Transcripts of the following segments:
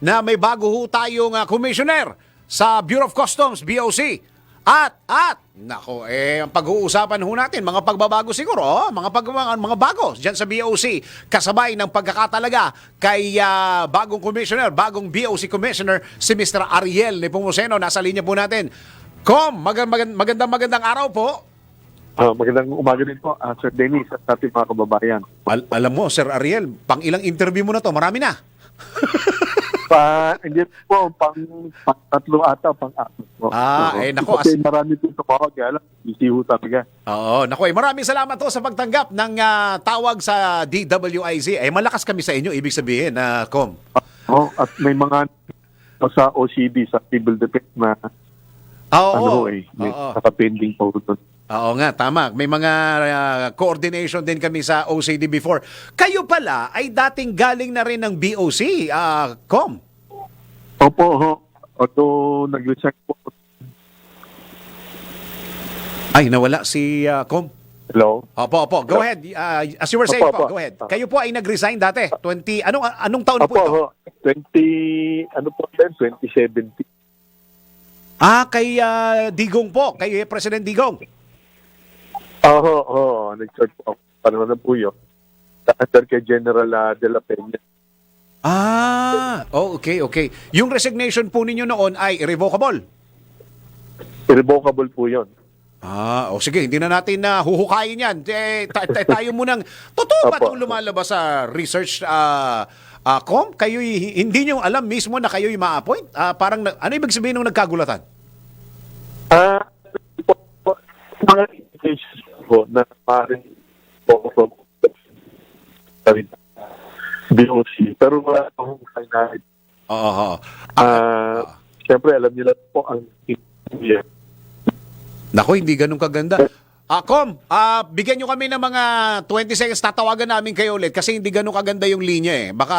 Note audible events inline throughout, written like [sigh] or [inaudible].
na may bago ho tayong ah, commissioner sa Bureau of Customs, BOC. At, at, nako, eh, ang pag-uusapan ho natin, mga pagbabago siguro, oh, mga, pag, mga, mga bago dyan sa BOC, kasabay ng pagkakatalaga kay ah, bagong commissioner, bagong BOC commissioner, si Mr. Ariel Nepomuceno. Nasa linya po natin. Com, mag- mag- magandang magandang araw po. Ah, magandang umaga din po, ah, Sir Dennis at ating mga kababayan. Al- alam mo, Sir Ariel, pang ilang interview mo na to? Marami na. [laughs] Pa, hindi po, pang, pang tatlo ata, pang apat po. Ah, eh, nako, Kasi as- marami po tumawag, lang, busy ho talaga. Oo, naku, eh, maraming salamat to sa pagtanggap ng ah, tawag sa DWIZ. Eh, malakas kami sa inyo, ibig sabihin, na Com. Oh, at may mga pa sa OCD, sa civil defense na Oo, ano eh, may oo. nakapending po doon. Oo nga, tama. May mga ah, coordination din kami sa OCD before. Kayo pala ay dating galing na rin ng BOC, ah, Com. Opo, ho. Although nag-resign po. Ay, nawala si ah, Com. Hello? Opo, opo. Go ahead. Ah, as you were saying Opo, po, opo. go ahead. Kayo po ay nag-resign dati. 20, anong, anong taon po Opo, ito? ho. 20, ano po din, 2017. Ah, kay ah, Digong po. Kay President Digong. Oo, oo. Nag-start po ako. Panahon na po yun. Under kay General ah, De La Peña. Ah, oh, okay, okay. Yung resignation po ninyo noon ay irrevocable. Irrevocable po yun. Ah, o sige, hindi na natin na huhukayin yan. Eh, ta- ta- tayo munang, totoo ba itong lumalabas sa research ah ah, com? Kayo hindi nyo alam mismo na kayo'y ma-appoint? Ah, parang, ano ibig sabihin ng nagkagulatan? Ah, po na parang po from BOC. Pero wala akong kailangan. Oo, oo. Ah, Siyempre, alam nila po ang yeah. Nako, hindi ganun kaganda. Ah, Com, ah, bigyan nyo kami ng mga 20 seconds. Tatawagan namin kayo ulit kasi hindi ganun kaganda yung linya eh. Baka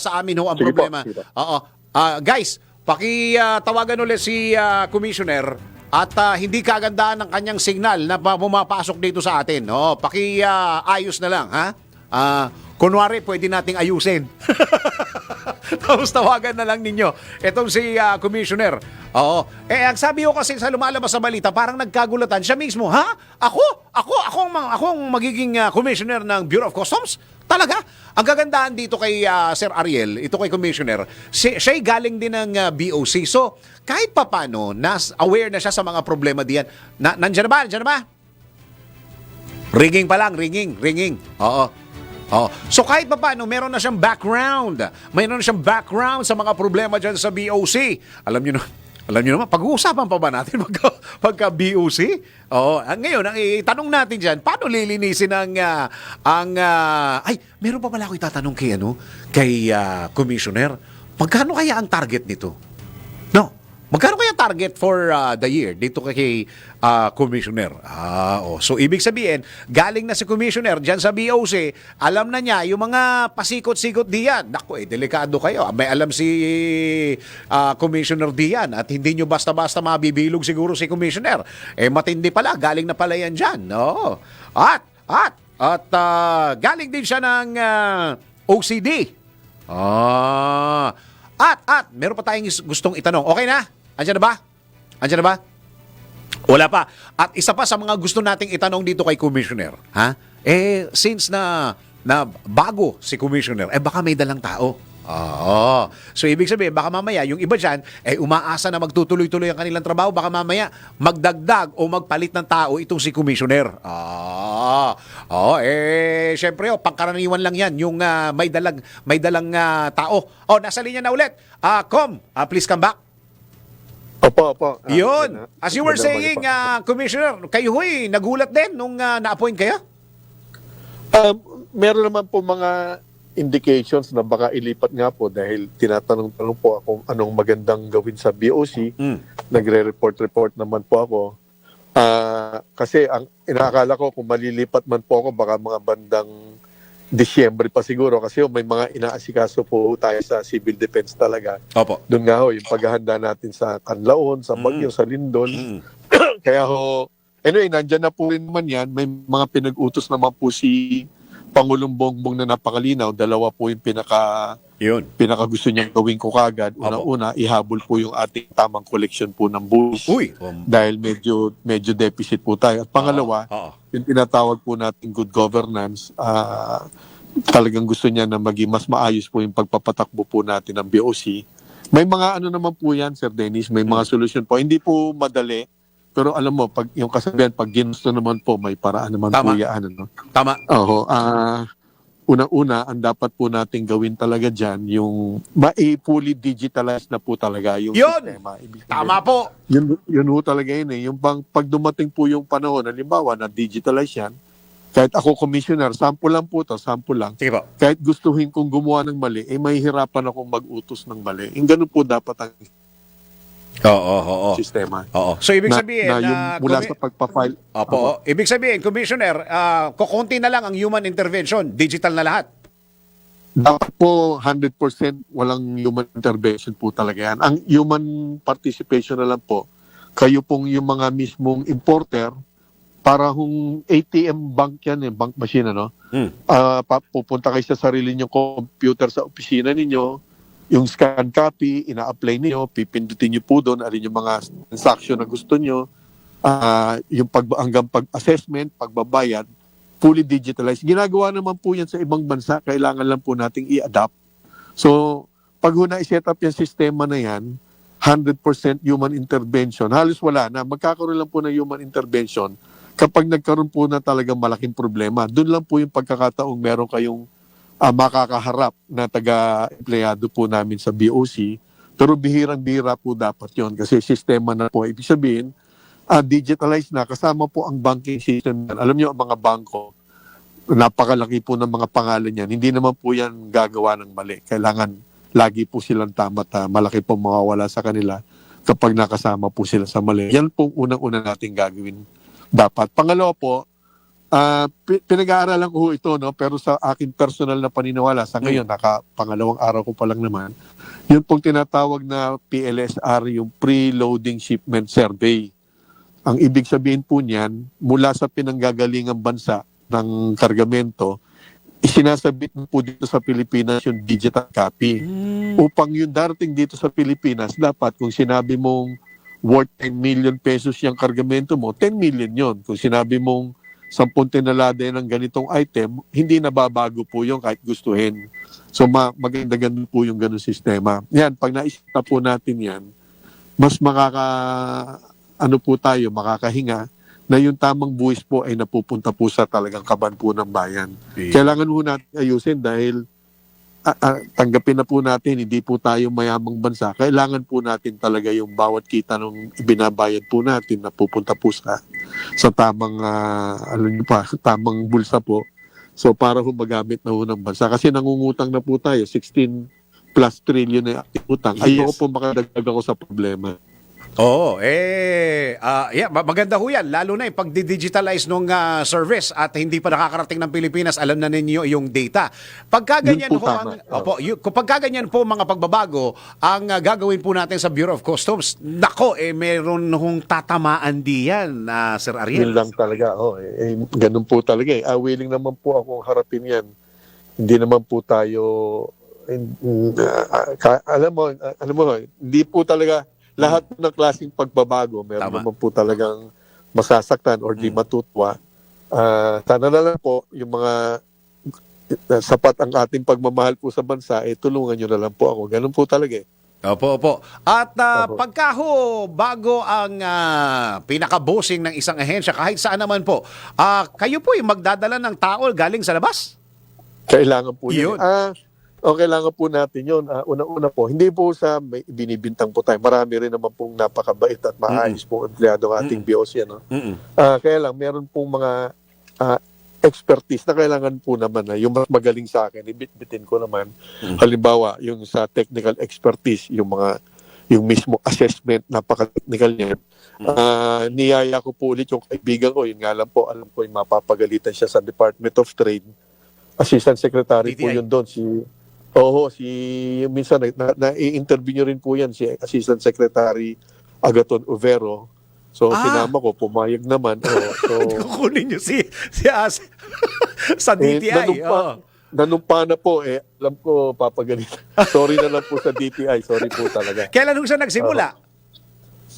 sa amin ho ang Sige po, problema. sige po. Oo. Ah, guys, paki-tawagan ulit si ah, Commissioner at ah, hindi kagandaan ng kanyang signal na pa- pumapasok dito sa atin. Oh, paki-ayos na lang, ha? Ah, kunwari, pwede nating ayusin. [laughs] Tapos tawagan na lang ninyo. Itong si ah, Commissioner. Oo. Eh, ang sabi ko kasi sa lumalabas sa balita, parang nagkagulatan siya mismo. Ha? Ako? Ako? Ako ang, ako ang magiging ah, Commissioner ng Bureau of Customs? Talaga? Ang kagandahan dito kay ah, Sir Ariel, ito kay Commissioner, si, siya'y galing din ng ah, BOC. So, kahit papano, nas, aware na siya sa mga problema diyan. Na, nandyan na ba? Nandyan na ba? Ringing pa lang, ringing, ringing. Oo. Oh. So kahit pa paano, meron na siyang background. Mayroon na siyang background sa mga problema dyan sa BOC. Alam niyo na, alam niyo naman, pag-uusapan pa ba natin [laughs] pagka, pagka BOC? Oo. Ah, Ngayon, ang itanong natin dyan, paano lilinisin ang, ah, ang, ah, ay, meron pa pala ako itatanong kay, ano, kay ah, Commissioner. Magkano kaya ang target nito? No. Magkano kaya target for uh, the year dito kay uh, Commissioner? Ah, oh. So, ibig sabihin, galing na si Commissioner dyan sa BOC, alam na niya yung mga pasikot-sikot diyan. Naku, eh, delikado kayo. May alam si uh, Commissioner diyan at hindi nyo basta-basta mabibilog siguro si Commissioner. Eh, matindi pala. Galing na pala yan dyan. Oo. At, at, at uh, galing din siya ng uh, OCD. Ah. At, at, meron pa tayong gustong itanong. Okay na? Andiyan na ba? Andiyan na ba? Wala pa. At isa pa sa mga gusto nating itanong dito kay Commissioner, ha? Eh, since na, na bago si Commissioner, eh baka may dalang tao. Oo. So, ibig sabihin, baka mamaya, yung iba dyan, eh, umaasa na magtutuloy-tuloy ang kanilang trabaho, baka mamaya, magdagdag o magpalit ng tao itong si Commissioner. Ah. Oo, eh, syempre, oh, pangkaraniwan lang yan, yung ah, may dalang, may dalang ah, tao. Oh, nasa linya na ulit. Ah, Com, ah, please come back. Opo, opo. Ah, Yun. ah. As you were saying, umaga po. ah, Commissioner, kayo ho'y nagulat din nung ah, na-appoint kayo? Um, meron naman po mga indications na baka ilipat nga po dahil tinatanong-tanong po ako anong magandang gawin sa BOC. Mm. Nagre-report-report naman po ako. Ah, kasi ang inaakala ko kung malilipat man po ako baka mga bandang Disyembre pa siguro kasi may mga inaasikaso po tayo sa civil defense talaga. Opo. Doon nga ho, yung paghahanda natin sa Kanlaon, sa Bagyo, Mm. sa Lindol. Mm. [clears throat] Kaya ho, anyway, nandyan na po rin naman yan. May mga pinag-utos naman po si Pangulong Bongbong na napakalinaw, dalawa po yung pinaka Yun. pinaka gusto niyang gawin ko kagad. Una-una, ihabol po yung ating tamang collection po ng buwis. Uy. Um, Dahil medyo medyo deficit po tayo. At pangalawa, Oo. yung tinatawag po nating good governance, ah, talagang gusto niya na maging mas maayos po yung pagpapatakbo po natin ng BOC. May mga ano naman po yan, Sir Dennis, may mga solusyon po. Hindi po madali, pero alam mo, pag yung kasabihan, pag ginusto naman po, may paraan naman Tama. po yan. Ano? Tama. Oo. ah Una-una, ang dapat po natin gawin talaga dyan, yung ma-fully digitalize na po talaga yung Yun! sistema. Ibig sabihin, Tama po. yun, yun ho talaga yun eh. Yung bang, pag dumating po yung panahon, halimbawa na digitalize yan, kahit ako commissioner, sample lang po to, sample lang. Sige po. Kahit gustuhin kong gumawa ng mali, eh mahihirapan akong mag-utos ng mali. Yung ganun po dapat ang Oo, oo, sistema. Oo. So, ibig na, sabihin, na yung na mula sa pagpa-file. Opo. Ibig sabihin, Commissioner, ah, kukunti na lang ang human intervention. Digital na lahat. Dapat po 100% walang human intervention po talaga yan. Ang human participation na lang po, kayo pong yung mga mismong importer, para hong ATM bank yan eh, bank machine ano, Hmm. Ah, pa- pupunta kayo sa sarili niyo computer sa opisina ninyo, yung scan copy, ina-apply niyo, pipindutin niyo po doon, alin yung mga transaction na gusto niyo, ah, yung pag, hanggang pag-assessment, pagbabayad, fully digitalized. Ginagawa naman po yan sa ibang bansa, kailangan lang po nating i-adapt. So, pag ho na-set up yung sistema na yan, 100% human intervention, halos wala na. Magkakaroon lang po ng human intervention kapag nagkaroon po na talagang malaking problema. Doon lang po yung pagkakataong meron kayong ah, makakaharap na taga-empleyado po namin sa BOC. Pero bihirang-bihira po dapat yon kasi sistema na po. Ibig sabihin, ah, digitalized na. Kasama po ang banking system. Alam niyo, ang mga bangko, napakalaki po ng mga pangalan yan. Hindi naman po yan gagawa ng mali. Kailangan lagi po silang tama at ah, malaki po mawawala sa kanila kapag nakasama po sila sa mali. Yan po unang-una nating gagawin dapat. Pangalawa po, ah, pi- pinag-aaralan ko ito, no? pero sa akin personal na paniniwala, sa ngayon, naka pangalawang araw ko pa lang naman, yun pong tinatawag na PLSR, yung Pre-Loading Shipment Survey. Ang ibig sabihin po niyan, mula sa pinanggagalingang bansa ng kargamento, isinasabit po dito sa Pilipinas yung digital copy upang yung darating dito sa Pilipinas, dapat kung sinabi mong worth 10 million pesos yung kargamento mo, 10 million yon. Kung sinabi mong 10 tonelada ng ganitong item, hindi nababago po yung kahit gustuhin. So ma- maganda-ganda po yung ganun sistema. Yan, pag naisip na po natin yan, mas makaka, ano po tayo, makakahinga na yung tamang buwis po ay napupunta po sa talagang kaban po ng bayan. Kailangan po natin ayusin dahil ah, ah, tanggapin na po natin, hindi po tayo mayamang bansa. Kailangan po natin talaga yung bawat kita nung binabayad po natin na pupunta po sa, sa tamang, ah, ano nyo pa, tamang bulsa po. So para ho magamit na ho ng bansa. Kasi nangungutang na po tayo, 16 plus trillion na utang. Yes. Ayoko po makadagdag ako sa problema. Oo, eh, ah, yeah, ma- maganda ho yan. Lalo na yung pag-digitalize ng service at hindi pa nakakarating ng Pilipinas, alam na ninyo yung data. Pagka ganyan Yun po ho, ang, opo, kung pagka ganyan po mga pagbabago, ang ah, gagawin po natin sa Bureau of Customs, nako, eh, meron hong tatamaan diyan, na Sir Yun Ariel. lang talaga. Oh, eh, eh, ganun po talaga. Eh. Ah, willing naman po akong harapin yan. Hindi naman po tayo, ah, ka- alam mo, ah, alam mo, hindi po talaga lahat ng klaseng pagbabago. Meron Tama. naman po talagang masasaktan or di Mm. matutwa. Ah, sana na lang po yung mga eh, sapat ang ating pagmamahal po sa bansa, eh tulungan nyo na lang po ako. Ganun po talaga eh. Opo, opo. At ah, Opo. pagka ho, bago ang ah, pinaka-bossing ng isang ahensya, kahit saan naman po, ah, kayo po yung magdadala ng tao galing sa labas? Kailangan po yun. Yun. Ah, o kailangan po natin yun. Ah, una-una po, hindi po sa may binibintang po tayo. Marami rin naman pong napakabait at maayos pong empleyado ng ating BOC. Ano? Mm-mm. Ah, kaya lang, meron pong mga ah, expertise na kailangan po naman na yung mas magaling sa akin, ibitbitin ko naman. Mm. Halimbawa, yung sa technical expertise, yung mga yung mismo assessment, napaka-technical niya. Ah, niyaya ko po ulit yung kaibigan ko, yun nga lang po, alam ko yung mapapagalitan siya sa Department of Trade. Assistant Secretary po DTI. yun doon, si Oo, si minsan na, na, i-interview nyo rin po yan si Assistant Secretary Agaton Overo. So, Ah. sinama ko, pumayag naman. Oo. [laughs] so, Kukunin nyo si, si As [laughs] sa eh, DTI. nanumpa, oo. nanumpa na po, eh, alam ko, papagalit. [laughs] Sorry na lang po sa DTI. Sorry po talaga. Kailan nung siya nagsimula?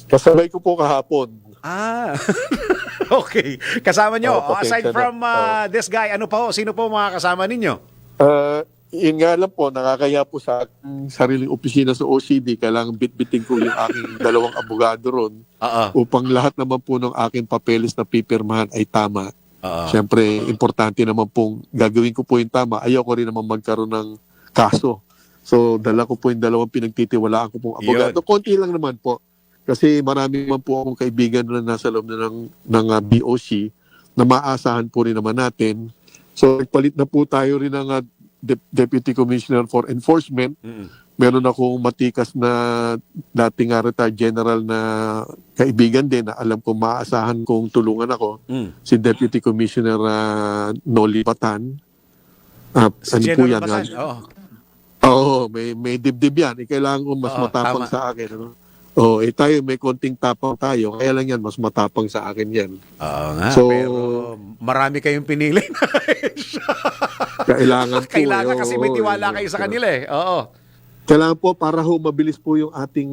Kasabay ko po kahapon. Ah, okay. Kasama nyo. Oo, aside na. from uh, this guy, ano pa ho? Sino po mga kasama ninyo? Ah, yun nga lang po, nakakaya po sa aking sariling opisina sa OCD, kailangan bitbitin ko yung aking [laughs] dalawang abogado ron Oo. upang lahat naman po ng aking papeles na pipirmahan ay tama. Oo. Siyempre, importante naman pong gagawin ko po yung tama. Ayaw ko rin naman magkaroon ng kaso. So, dala ko po yung dalawang pinagtitiwalaan ko pong abogado. Konti lang naman po. Kasi marami naman po akong kaibigan na nasa loob na ng, ng ah, BOC na maasahan po rin naman natin. So, nagpalit na po tayo rin ng ah, Dep- Deputy Commissioner for Enforcement. Mm-mm. Meron akong matikas na dating ah, retired general na kaibigan din na alam ko maasahan kong tulungan ako Mm. si Deputy Commissioner uh, Noli Patan. Ah, Si ano po yan? Basan. ah? Oo. Oo, may, may dibdib yan. Eh, kailangan ko mas Oo, matapang tama. sa akin. Ano? Oo, eh tayo may konting tapang tayo. Kaya lang yan, mas matapang sa akin yan. Oo nga, So- pero marami kayong pinili. [laughs] Kailangan po. Kailangan eh, kasi may oo, tiwala eh. kayo sa kanila eh. Oo. Kailangan po para ho mabilis po yung ating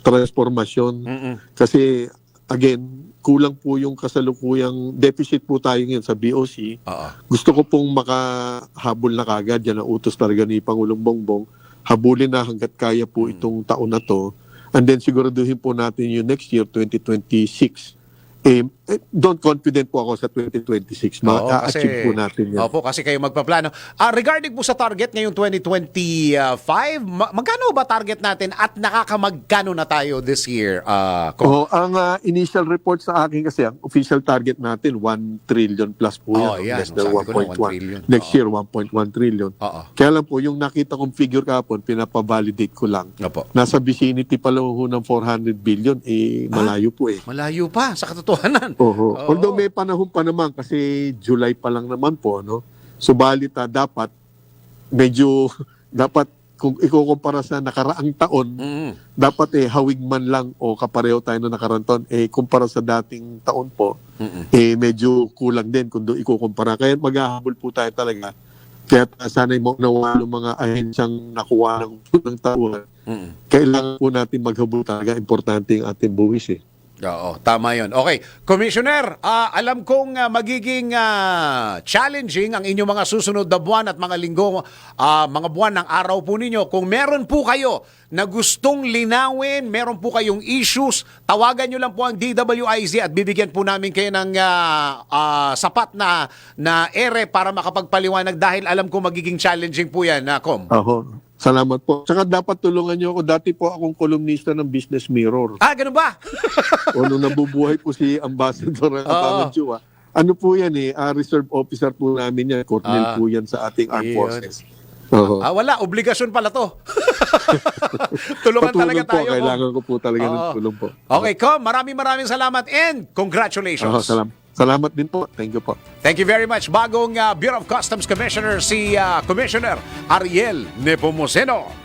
transformasyon. Mm-mm. Kasi, again, kulang po yung kasalukuyang deficit po tayo ngayon sa BOC. Oo. gusto ko pong makahabol na kagad yan ang utos talaga ni Pangulong Bongbong habulin na hanggat kaya po Hmm. itong taon na to and then siguraduhin po natin yung next year 2026 eh, eh, don't confident po ako sa 2026 Oo, ma-achieve po natin yan Opo, kasi kayo magpaplano. Ah, regarding po sa target ngayong 2025, ma- magkano ba target natin at nakakamagkano na tayo this year? Ah, Kong? Oo, ang ah, initial report sa akin kasi ang official target natin 1 trillion plus po yan, yan. less than Sabi ko na, 1 1.1 trillion. next Oo. year 1.1 trillion Oo. kaya lang po yung nakita kong figure kahapon pinapavalidate ko lang Opo. nasa vicinity pa lang ho ng 400 billion, eh, malayo po eh. Malayo pa sa katotohanan. Oho. Oo. Although may panahon pa naman kasi July pa lang naman po, no? Subalit ah, dapat medyo [laughs] dapat kung ikukumpara sa nakaraang taon, Mm. dapat eh hawig man lang o kapareho tayo na nakaraang taon, eh kumpara sa dating taon po, Mm-mm. eh medyo kulang din kung doon ikukumpara. Kaya maghahabol po tayo talaga. Kaya sana yung nawa ng mga ahensyang nakuha ng, ng tauhan, Mm-mm. kailangan po natin maghabol talaga. Importante yung ating buwis eh. Oo, tama yon. Okay. Commissioner, ah, alam kong ah, magiging ah, challenging ang inyong mga susunod na buwan at mga linggo, ah, mga buwan ng araw po ninyo. Kung meron po kayo na gustong linawin, meron po kayong issues, tawagan nyo lang po ang DWIZ at bibigyan po namin kayo ng ah, ah, sapat na, na ere para makapagpaliwanag dahil alam ko magiging challenging po yan, na Com. Ako. Salamat po. Saka dapat tulungan niyo ako. Dati po akong kolumnista ng Business Mirror. Ah, ganun ba? [laughs] o nung nabubuhay po si Ambassador Oo. Abangan Chua. Ano po yan eh, ah, reserve officer po namin yan. Ah. Colonel po yan sa ating armed Yun. forces. Oo. Ah, wala, obligasyon pala to. [laughs] Tulungan talaga Patulong po, tayo. Kailangan ko po talaga ng Oo. tulong po. Okay, Com, maraming maraming salamat and Oo, congratulations. salamat. Salamat din po. Thank you po. Thank you very much. Bagong uh, Bureau of Customs Commissioner si uh, Commissioner Ariel Nepomuceno.